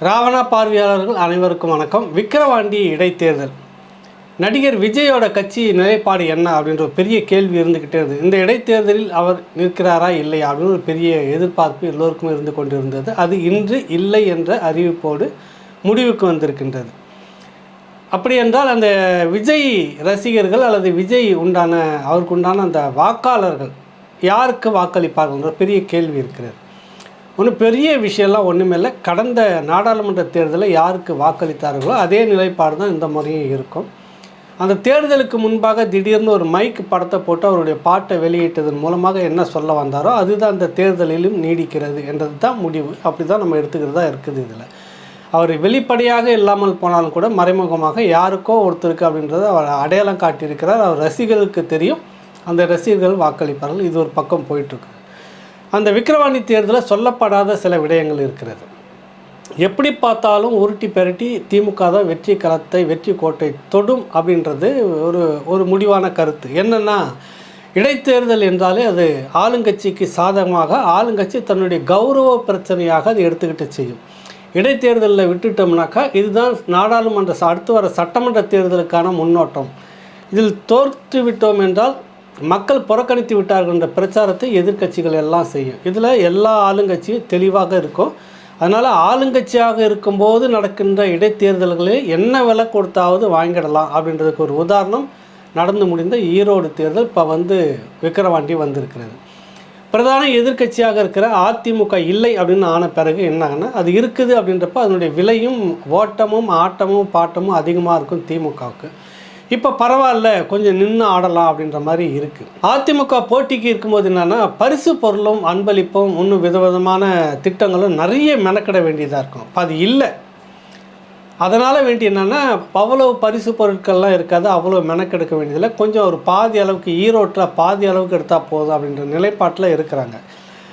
ராவணா பார்வையாளர்கள் அனைவருக்கும் வணக்கம். விக்கிரவாண்டி இடைத்தேர்தல். நடிகர் விஜயோட கட்சி நிலைப்பாடு என்ன அப்படின்ற ஒரு பெரிய கேள்வி இருந்துக்கிட்டே இருந்தது. இந்த இடைத்தேர்தலில் அவர் நிற்கிறாரா இல்லையா அப்படின்னு ஒரு பெரிய எதிர்பார்ப்பு எல்லோருக்கும் இருந்து கொண்டிருந்தது. அது இன்று இல்லை என்ற அறிவிப்போடு முடிவுக்கு வந்திருக்கின்றது. அப்படி என்றால் அந்த விஜய் ரசிகர்கள் அல்லது விஜய் உண்டான அவருக்கு உண்டான அந்த வாக்காளர்கள் யாருக்கு வாக்களிப்பார்கள் பெரிய கேள்வி இருக்கிறது. ஒன்றும் பெரிய விஷயம்லாம் ஒன்றுமில்லை கடந்த நாடாளுமன்ற தேர்தலில் யாருக்கு வாக்களித்தார்களோ அதே நிலைப்பாடு தான் இந்த முறையும் இருக்கும். அந்த தேர்தலுக்கு முன்பாக திடீர்னு ஒரு மைக் படத்தை போட்டு அவருடைய பாட்டை வெளியிட்டதன் மூலமாக என்ன சொல்ல வந்தாரோ அதுதான் அந்த தேர்தலிலும் நீடிக்கிறது என்றது தான் முடிவு. அப்படி தான் நம்ம எடுத்துக்கிறதா இருக்குது இதில். அவர் வெளிப்படையாக இல்லாமல் போனாலும் கூட மறைமுகமாக யாருக்கோ ஒருத்தருக்கு அப்படின்றத அவர் அடையாளம் காட்டியிருக்கிறார். அவர் ரசிகர்களுக்கு தெரியும். அந்த ரசிகர்கள் வாக்களிப்பார்கள். இது ஒரு பக்கம் போயிட்டுருக்கு. அந்த விக்கிரவாணி தேர்தலில் சொல்லப்படாத சில விடயங்கள் இருக்கிறது. எப்படி பார்த்தாலும் உருட்டி பெரட்டி திமுக தான் வெற்றி களத்தை வெற்றி கோட்டை தொடும் அப்படின்றது ஒரு ஒரு முடிவான கருத்து. என்னென்னா இடைத்தேர்தல் என்றாலே அது ஆளுங்கட்சிக்கு சாதகமாக ஆளுங்கட்சி தன்னுடைய கௌரவ பிரச்சனையாக அது எடுத்துக்கிட்டு செய்யும். இடைத்தேர்தலில் விட்டுட்டோம்னாக்கா இதுதான் நாடாளுமன்ற அடுத்து வர சட்டமன்ற தேர்தலுக்கான முன்னோட்டம். இதில் தோற்று விட்டோம் என்றால் மக்கள் புறக்கணித்து விட்டார்கள் என்ற பிரச்சாரத்தை எதிர்க்கட்சிகள் எல்லாம் செய்யும். இதில் எல்லா ஆளுங்கட்சியும் தெளிவாக இருக்கும். அதனால் ஆளுங்கட்சியாக இருக்கும்போது நடக்கின்ற இடைத்தேர்தல்களே என்ன விலை கொடுத்தாவது வாங்கிடலாம் அப்படின்றதுக்கு ஒரு உதாரணம் நடந்து முடிந்த ஈரோடு தேர்தல் இப்போ வந்து விக்கிரவாண்டி வந்திருக்கிறது. பிரதான எதிர்க்கட்சியாக இருக்கிற அதிமுக இல்லை அப்படின்னு ஆன பிறகு என்னாங்கன்னா அது இருக்குது அப்படின்றப்ப அதனுடைய விலையும் ஓட்டமும் ஆட்டமும் பாட்டமும் அதிகமாக இருக்கும் திமுகவுக்கு. இப்போ பரவாயில்ல கொஞ்சம் நின்று ஆடலாம் அப்படின்ற மாதிரி இருக்குது அதிமுக போட்டிக்கு இருக்கும்போது என்னென்னா பரிசு பொருளும் அன்பளிப்பும் இன்னும் விதவிதமான திட்டங்களும் நிறைய மெனக்கிட வேண்டியதாக இருக்கும். அப்போ அது இல்லை. அதனால் வேண்டி என்னென்னா அவ்வளோ பரிசு பொருட்கள்லாம் இருக்காது அவ்வளோ மெனக்கெடுக்க வேண்டியதில்லை. கொஞ்சம் ஒரு பாதி அளவுக்கு ஈரோட்டில் பாதி அளவுக்கு எடுத்தால் போதும் அப்படின்ற நிலைப்பாட்டில் இருக்கிறாங்க.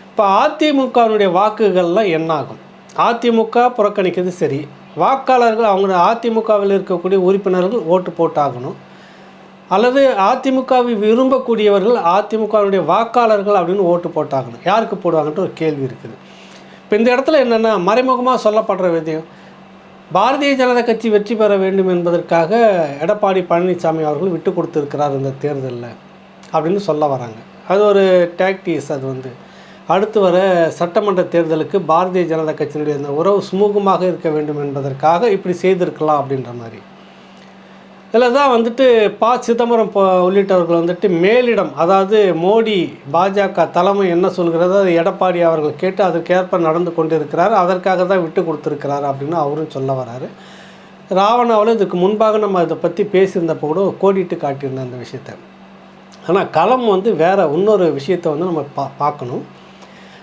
இப்போ அதிமுகவினுடைய வாக்குகள்லாம் என்னாகும்? அதிமுக புறக்கணிக்கிறது சரி. வாக்காளர்கள் அவங்க அதிமுகவில் இருக்கக்கூடிய உறுப்பினர்கள் ஓட்டு போட்டாகணும். அல்லது அதிமுகவை விரும்பக்கூடியவர்கள் அதிமுகவினுடைய வாக்காளர்கள் அப்படின்னு ஓட்டு போட்டாகணும். யாருக்கு போடுவாங்கன்ற ஒரு கேள்வி இருக்குது. இப்போ இந்த இடத்துல என்னென்னா மறைமுகமாக சொல்லப்படுற விதயம் பாரதிய ஜனதா கட்சி வெற்றி பெற வேண்டும் என்பதற்காக எடப்பாடி பழனிசாமி அவர்கள் விட்டு கொடுத்துருக்கிறார் இந்த தேர்தலில் அப்படின்னு சொல்ல வராங்க. அது ஒரு டாக்டிஸ் அது வந்து. அடுத்து வர சட்டமன்ற தேர்தலுக்கு பாரதிய ஜனதா கட்சியினுடைய அந்த உறவு சுமூகமாக இருக்க வேண்டும் என்பதற்காக இப்படி செய்திருக்கலாம் அப்படின்ற மாதிரி. இதில் தான் வந்துட்டு ப. சிதம்பரம் உள்ளிட்டவர்கள் வந்துட்டு மேலிடம் அதாவது மோடி பாஜக தலைமை என்ன சொல்கிறதோ அது எடப்பாடி அவர்கள் கேட்டு அதற்கேற்ப நடந்து கொண்டிருக்கிறார். அதற்காக தான் விட்டு கொடுத்துருக்கிறார் அப்படின்னு அவரும் சொல்ல வராரு. ராவணாவில் இதுக்கு முன்பாக நம்ம இதை பற்றி பேசியிருந்தப்போ கூட கோடிட்டு காட்டியிருந்தோம் அந்த விஷயத்தை. ஆனால் களம் வந்து வேறு இன்னொரு விஷயத்தை வந்து நம்ம பா பார்க்கணும்.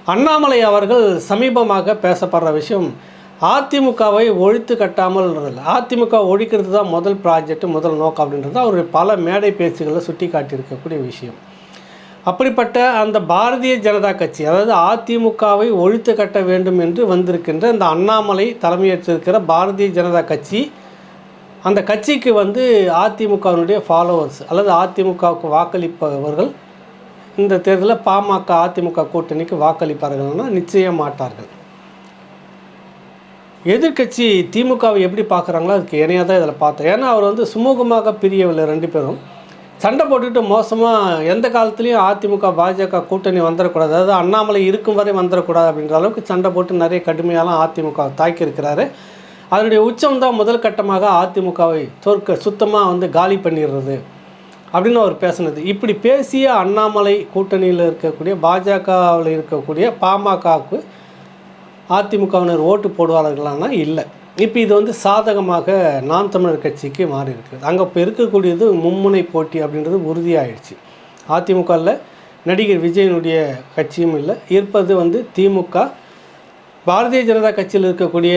அண்ணாமலை அவர்கள் சமீபமாக பேசப்படுற விஷயம் அதிமுகவை ஒழித்து கட்டாமல் இல்லை அதிமுக ஒழிக்கிறது தான் முதல் ப்ராஜெக்ட் முதல் நோக்கம் அப்படின்றது அவருடைய பல மேடை பேச்சுகளில் சுட்டி காட்டியிருக்கக்கூடிய விஷயம். அப்படிப்பட்ட அந்த பாரதிய ஜனதா கட்சி அதாவது அதிமுகவை ஒழித்து கட்ட வேண்டும் என்று வந்திருக்கின்ற இந்த அண்ணாமலை தலைமையேற்றிருக்கிற பாரதிய ஜனதா கட்சி அந்த கட்சிக்கு வந்து அதிமுகவினுடைய ஃபாலோவர்ஸ் அல்லது அதிமுகவுக்கு வாக்களிப்பவர்கள் இந்த தேர்தலில் பாமக அதிமுக கூட்டணிக்கு வாக்களிப்பார்கள்னா நிச்சயம் மாட்டார்கள். எதிர்க்கட்சி திமுகவை எப்படி பார்க்குறாங்களோ அதுக்கு இணையாக தான் இதில் பார்த்தேன் ஏன்னா அவர் வந்து சுமூகமாக பிரியவில்லை ரெண்டு பேரும். சண்டை போட்டுக்கிட்டு மோசமாக எந்த காலத்துலேயும் அதிமுக பாஜக கூட்டணி வந்துடக்கூடாது அதாவது அண்ணாமலை இருக்கும் வரை வந்துடக்கூடாது அப்படின்ற அளவுக்கு சண்டை போட்டு நிறைய கடுமையாலாம் அதிமுக தாக்கியிருக்கிறாரு. அதனுடைய உச்சம் தான் முதல் கட்டமாக அதிமுகவை தோற்க சுத்தமாக வந்து காலி பண்ணிடுறது. அப்படின்னு அவர் பேசினது. இப்படி பேசிய அண்ணாமலை கூட்டணியில் இருக்கக்கூடிய பாஜகவில் இருக்கக்கூடிய பாமகவுக்கு அதிமுகவினர் ஓட்டு போடுவார்களானா? இல்லை. இப்போ இது வந்து சாதகமாக நாம் தமிழர் கட்சிக்கு மாறி இருக்குது அங்கே இப்போ இருக்கக்கூடியது மும்முனை போட்டி அப்படின்றது உறுதியாயிடுச்சு. அதிமுகவில் நடிகர் விஜயனுடைய கட்சியும் இல்லை. இருப்பது வந்து திமுக. பாரதிய ஜனதா கட்சியில் இருக்கக்கூடிய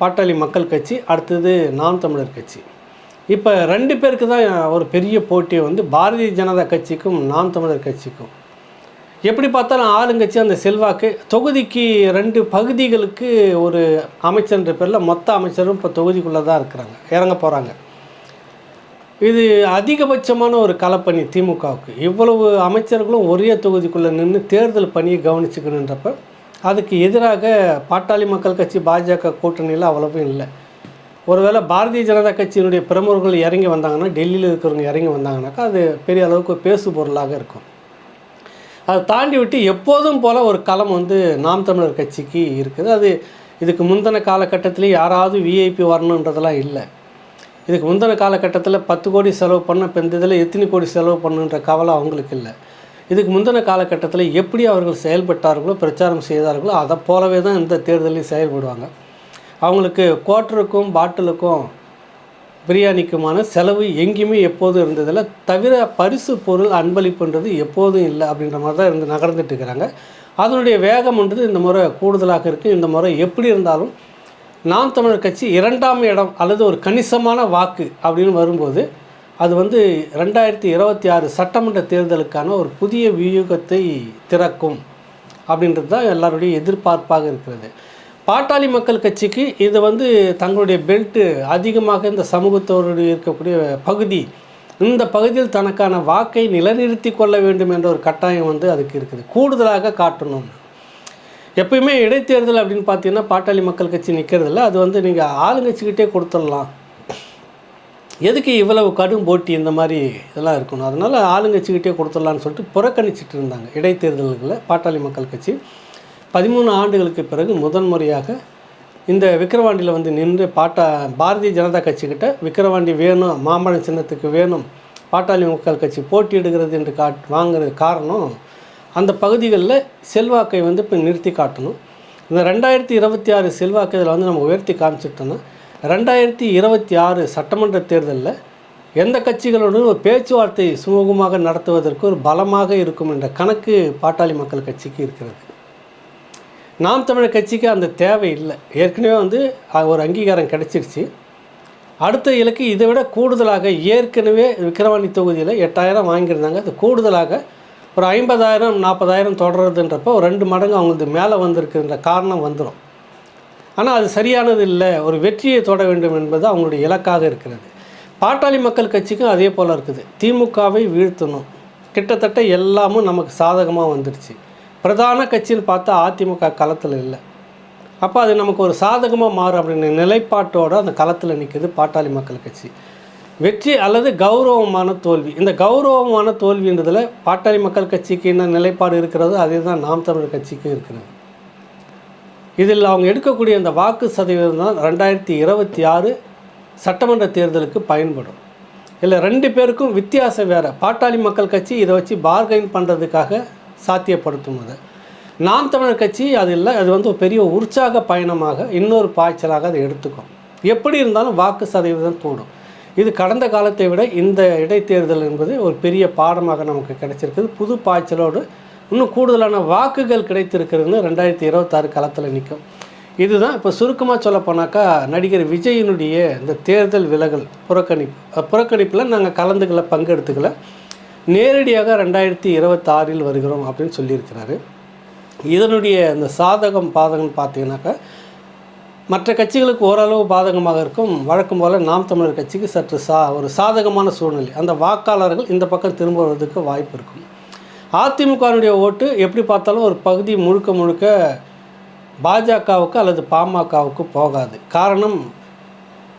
பாட்டாளி மக்கள் கட்சி அடுத்தது நாம் தமிழர் கட்சி. இப்போ ரெண்டு பேருக்கு தான் ஒரு பெரிய போட்டி வந்து பாரதிய ஜனதா கட்சிக்கும் நாம் தமிழர் கட்சிக்கும். எப்படி பார்த்தாலும் ஆளுங்கட்சி அந்த செல்வாக்கு தொகுதிக்கு ரெண்டு பகுதிகளுக்கு ஒரு அமைச்சர்ன்ற பேரில் மொத்த அமைச்சரும் இப்போ தொகுதிக்குள்ளே தான் இருக்கிறாங்க இறங்க போகிறாங்க இது அதிகபட்சமான ஒரு களப்பணி திமுகவுக்கு. இவ்வளவு அமைச்சர்களும் ஒரே தொகுதிக்குள்ளே நின்று தேர்தல் பணியை கவனிச்சுக்கணுன்றப்ப அதுக்கு எதிராக பாட்டாளி மக்கள் கட்சி பாஜக கூட்டணியில் அவ்வளவும் இல்லை. ஒருவேளை பாரதிய ஜனதா கட்சியினுடைய பிரமுகர்கள் இறங்கி வந்தாங்கன்னா டெல்லியில் இருக்கிறவங்க இறங்கி வந்தாங்கன்னாக்கா அது பெரிய அளவுக்கு பேசு பொருளாக இருக்கும். அதை தாண்டி விட்டு எப்போதும் போல் ஒரு களம் வந்து நாம் தமிழர் கட்சிக்கு இருக்குது. அது இதுக்கு முந்தின காலகட்டத்திலே யாராவது விஐபி வரணுன்றதெல்லாம் இல்லை. இதுக்கு முந்தின காலகட்டத்தில் பத்து கோடி செலவு பண்ண இப்போ இந்த இதில் எத்தனை கோடி செலவு பண்ணுன்ற கவலை அவங்களுக்கு இல்லை. இதுக்கு முந்தின காலகட்டத்தில் எப்படி அவர்கள் செயல்பட்டார்களோ பிரச்சாரம் செய்தார்களோ அதை போலவே தான் இந்த தேர்தலையும் செயல்படுவாங்க. அவங்களுக்கு குவார்ட்டருக்கும் பாட்டிலுக்கும் பிரியாணிக்குமான செலவு எங்கேயுமே எப்போதும் இருந்ததில்லை. தவிர பரிசு பொருள் அன்பளிப்புன்றது எப்போதும் இல்லை அப்படின்ற மாதிரி தான் இருந்து நகர்ந்துட்டு இருக்கிறாங்க. அதனுடைய வேகம்ன்றது இந்த முறை கூடுதலாக இருக்குது இந்த முறை எப்படி இருந்தாலும் நாம் தமிழர் கட்சி இரண்டாம் இடம் அல்லது ஒரு கணிசமான வாக்கு அப்படின்னு வரும்போது அது வந்து ரெண்டாயிரத்தி இருபத்தி ஆறு சட்டமன்ற தேர்தலுக்கான ஒரு புதிய வியூகத்தை திறக்கும் அப்படின்றது தான் எல்லாருடைய எதிர்பார்ப்பாக இருக்கிறது. பாட்டாளி மக்கள் கட்சிக்கு இது வந்து தங்களுடைய பெல்ட்டு அதிகமாக இந்த சமூகத்தோடு இருக்கக்கூடிய பகுதி. இந்த பகுதியில் தனக்கான வாக்கை நிலைநிறுத்தி கொள்ள வேண்டும் என்ற ஒரு கட்டாயம் வந்து அதுக்கு இருக்குது. கூடுதலாக காட்டணும். எப்பயுமே இடைத்தேர்தல் அப்படின்னு பார்த்தீங்கன்னா பாட்டாளி மக்கள் கட்சி நிற்கிறதில்ல அது வந்து நீங்கள் ஆளுங்கட்சிக்கிட்டே கொடுத்துடலாம். எதுக்கு இவ்வளவு கடும் போட்டி இந்த மாதிரி இதெல்லாம் இருக்கணும்? அதனால் ஆளுங்கட்சிக்கிட்டே கொடுத்துடலான்னு சொல்லிட்டு புறக்கணிச்சிட்டு இருந்தாங்க இடைத்தேர்தல்களில் பாட்டாளி மக்கள் கட்சி. பதிமூணு ஆண்டுகளுக்கு பிறகு முதன்முறையாக இந்த விக்கிரவாண்டியில் வந்து நின்று பாட்டா பாரதிய ஜனதா கட்சிக்கிட்ட விக்கிரவாண்டி வேணும் மாம்பழம் சின்னத்துக்கு வேணும் பாட்டாளி மக்கள் கட்சி போட்டியிடுகிறது என்று காட் வாங்குறது காரணம் அந்த பகுதிகளில் செல்வாக்கை வந்து இப்போ நிறுத்தி காட்டணும். இந்த ரெண்டாயிரத்தி இருபத்தி ஆறு செல்வாக்கு இதில் வந்து நம்ம உயர்த்தி காமிச்சிட்டோன்னா ரெண்டாயிரத்தி இருபத்தி ஆறு சட்டமன்ற தேர்தலில் எந்த கட்சிகளுடன் ஒரு பேச்சுவார்த்தை சுமூகமாக நடத்துவதற்கு ஒரு பலமாக இருக்கும் என்ற கணக்கு பாட்டாளி மக்கள் கட்சிக்கு இருக்கிறது. நாம் தமிழர் கட்சிக்கு அந்த தேவை இல்லை. ஏற்கனவே வந்து ஒரு அங்கீகாரம் கிடச்சிருச்சு. அடுத்த இலக்கு இதை விட கூடுதலாக ஏற்கனவே விக்கிரவாணி தொகுதியில் எட்டாயிரம் வாங்கியிருந்தாங்க. அது கூடுதலாக ஒரு ஐம்பதாயிரம் நாற்பதாயிரம் தொடர்றதுன்றப்போ ஒரு ரெண்டு மடங்கு அவங்களுக்கு மேலே வந்திருக்குன்ற காரணம் வந்துடும் ஆனால் அது சரியானது இல்லை. ஒரு வெற்றியை தொட வேண்டும் என்பது அவங்களுடைய இலக்காக இருக்கிறது. பாட்டாளி மக்கள் கட்சிக்கும் அதே போல் இருக்குது. திமுகவை வீழ்த்தணும். கிட்டத்தட்ட எல்லாமும் நமக்கு சாதகமாக வந்துடுச்சு பிரதான கட்சின்னு பார்த்தா அதிமுக களத்தில் இல்லை. அப்போ அது நமக்கு ஒரு சாதகமாக மாறும் அப்படின்ற நிலைப்பாட்டோட அந்த களத்தில் நிற்குது பாட்டாளி மக்கள் கட்சி. வெற்றி அல்லது கௌரவமான தோல்வி. இந்த கௌரவமான தோல்வின்றதில் பாட்டாளி மக்கள் கட்சிக்கு என்ன நிலைப்பாடு இருக்கிறதோ அதே தான் நாம் தமிழர் கட்சிக்கும் இருக்கிறது. இதில் அவங்க எடுக்கக்கூடிய அந்த வாக்கு சதவீதம் தான் ரெண்டாயிரத்தி இருபத்தி ஆறு சட்டமன்ற தேர்தலுக்கு பயன்படும். இல்லை ரெண்டு பேருக்கும் வித்தியாசம் வேறு. பாட்டாளி மக்கள் கட்சி இதை வச்சு பார்கைன் பண்ணுறதுக்காக சாத்தியப்படுத்தும் அதை நாம் தமிழர் கட்சி அது இல்லை அது வந்து ஒரு பெரிய உற்சாக பயணமாக இன்னொரு பாய்ச்சலாக அதை எடுத்துக்கும். எப்படி இருந்தாலும் வாக்கு சதவீதம் கூடும். இது கடந்த காலத்தை விட இந்த இடைத்தேர்தல் என்பது ஒரு பெரிய பாடமாக நமக்கு கிடைச்சிருக்குது. புது பாய்ச்சலோடு இன்னும் கூடுதலான வாக்குகள் கிடைத்திருக்கிறதுன்னு ரெண்டாயிரத்தி இருபத்தாறு காலத்தில் நிற்கும் இதுதான் இப்போ சுருக்கமாக சொல்ல போனாக்கா நடிகர் விஜயினுடைய இந்த தேர்தல் விலகல் புறக்கணிப்பு. புறக்கணிப்பில் நாங்கள் கலந்துக்கல பங்கெடுத்துக்கல. நேரடியாக ரெண்டாயிரத்தி இருபத்தாறில் வருகிறோம் அப்படின்னு சொல்லியிருக்கிறாரு. இதனுடைய அந்த சாதகம் பாதகம் பார்த்தீங்கன்னாக்கா மற்ற கட்சிகளுக்கு ஓரளவு பாதகமாக இருக்கும். வழக்கம் போல் நாம் தமிழர் கட்சிக்கு சற்று சா ஒரு சாதகமான சூழ்நிலை. அந்த வாக்காளர்கள் இந்த பக்கம் திரும்புவதற்கு வாய்ப்பு இருக்கும். அதிமுகவினுடைய ஓட்டு எப்படி பார்த்தாலும் ஒரு பகுதி முழுக்க முழுக்க பாஜகவுக்கு அல்லது பாமகவுக்கு போகாது. காரணம்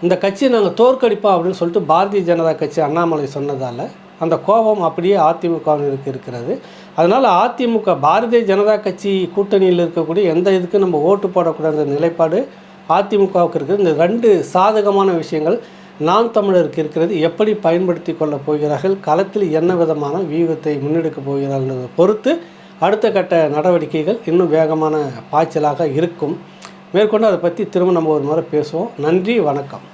இந்த கட்சியை நாங்கள் தோற்கடிப்போம் அப்படின்னு சொல்லிட்டு பாரதிய ஜனதா கட்சி அண்ணாமலை சொன்னதால் அந்த கோபம் அப்படியே அதிமுகவினருக்கு இருக்கிறது. அதனால் அதிமுக பாரதிய ஜனதா கட்சி கூட்டணியில் இருக்கக்கூடிய எந்த இதுக்கும் நம்ம ஓட்டு போடக்கூடாத நிலைப்பாடு அதிமுகவுக்கு இருக்கிறது இந்த ரெண்டு சாதகமான விஷயங்கள் நாம் தமிழருக்கு இருக்கிறது. எப்படி பயன்படுத்தி கொள்ளப் போகிறார்கள்? களத்தில் என்ன விதமான வியூகத்தை முன்னெடுக்கப் போகிறார்கள் பொறுத்து அடுத்த கட்ட நடவடிக்கைகள் இன்னும் வேகமான பாய்ச்சலாக இருக்கும். மேற்கொண்டு அதை பற்றி திரும்ப நம்ம ஒரு முறை பேசுவோம். நன்றி வணக்கம்.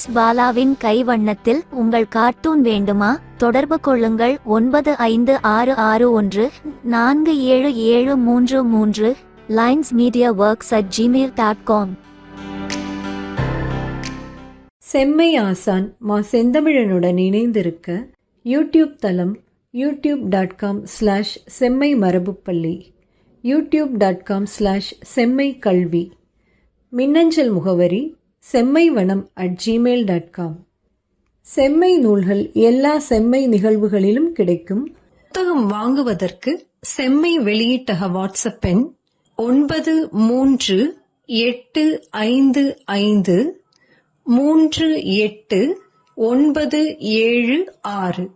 எஸ் பாலாவின் கைவண்ணத்தில் உங்கள் கார்ட்டூன் வேண்டுமா? தொடர்பு கொள்ளுங்கள். ஒன்பது ஐந்து ஆறு ஆறு ஒன்று நான்கு ஏழு ஏழு மூன்று மூன்று lines media works at Gmail dot com. செம்மை ஆசான் மா செந்தமிழனுடன் இணைந்திருக்க யூடியூப் தளம் யூடியூப் டாட் காம் ஸ்லாஷ் செம்மை மரபுப்பள்ளி யூடியூப் டாட் காம் ஸ்லாஷ் செம்மை கல்வி. மின்னஞ்சல் முகவரி செம்மை வனம் அட் ஜிமெயில் டாட் காம் செம்மை நூல்கள் எல்லா செம்மை நிகழ்வுகளிலும் கிடைக்கும். புத்தகம் வாங்குவதற்கு செம்மை வெளியீட்டக வாட்ஸ்அப் எண் ஒன்பது மூன்று எட்டு ஐந்து ஐந்து மூன்று எட்டு ஒன்பது ஏழு ஆறு.